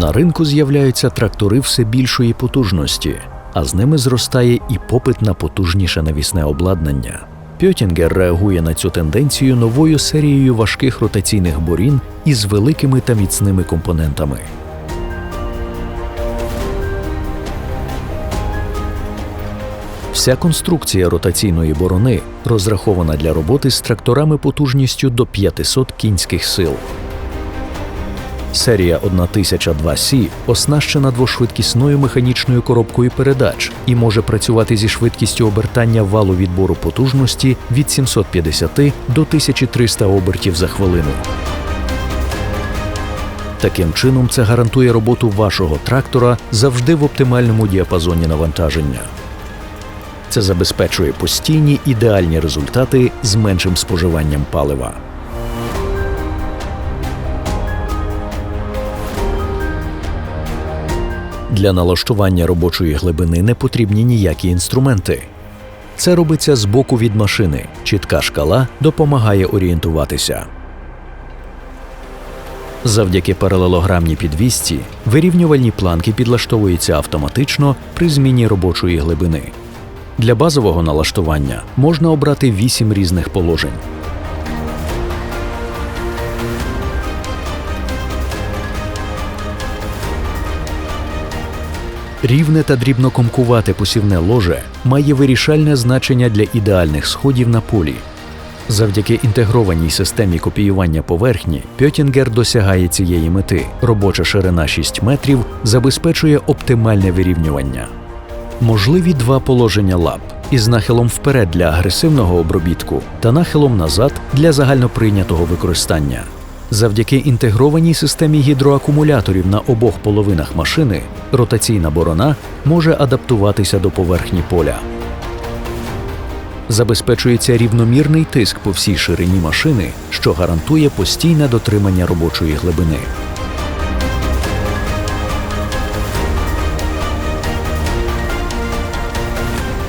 На ринку з'являються трактори все більшої потужності, а з ними зростає і попит на потужніше навісне обладнання. Пьотінгер реагує на цю тенденцію новою серією важких ротаційних борін із великими та міцними компонентами. Вся конструкція ротаційної борони розрахована для роботи з тракторами потужністю до 500 кінських сил. Серія 1002C оснащена двошвидкісною механічною коробкою передач і може працювати зі швидкістю обертання валу відбору потужності від 750 до 1300 обертів за хвилину. Таким чином, це гарантує роботу вашого трактора завжди в оптимальному діапазоні навантаження. Це забезпечує постійні ідеальні результати з меншим споживанням палива. Для налаштування робочої глибини не потрібні ніякі інструменти. Це робиться з боку від машини. Чітка шкала допомагає орієнтуватися. Завдяки паралелограмній підвісці вирівнювальні планки підлаштовуються автоматично при зміні робочої глибини. Для базового налаштування можна обрати 8 різних положень. Рівне та дрібнокомкувате посівне ложе має вирішальне значення для ідеальних сходів на полі. Завдяки інтегрованій системі копіювання поверхні Пьотінгер досягає цієї мети. Робоча ширина 6 метрів забезпечує оптимальне вирівнювання. Можливі два положення лап із нахилом вперед для агресивного обробітку та нахилом назад для загальноприйнятого використання. Завдяки інтегрованій системі гідроакумуляторів на обох половинах машини ротаційна борона може адаптуватися до поверхні поля. Забезпечується рівномірний тиск по всій ширині машини, що гарантує постійне дотримання робочої глибини.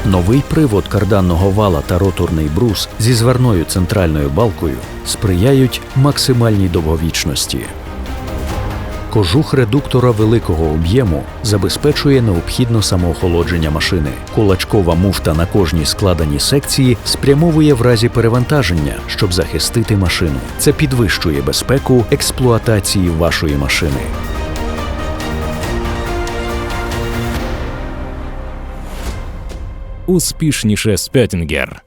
Новий привод карданного вала та роторний брус зі зварною центральною балкою сприяють максимальній довговічності. Кожух редуктора великого об'єму забезпечує необхідне самоохолодження машини. Кулачкова муфта на кожній складеній секції спрямовує в разі перевантаження, щоб захистити машину. Це підвищує безпеку експлуатації вашої машини. Успішніше Спеттінгер.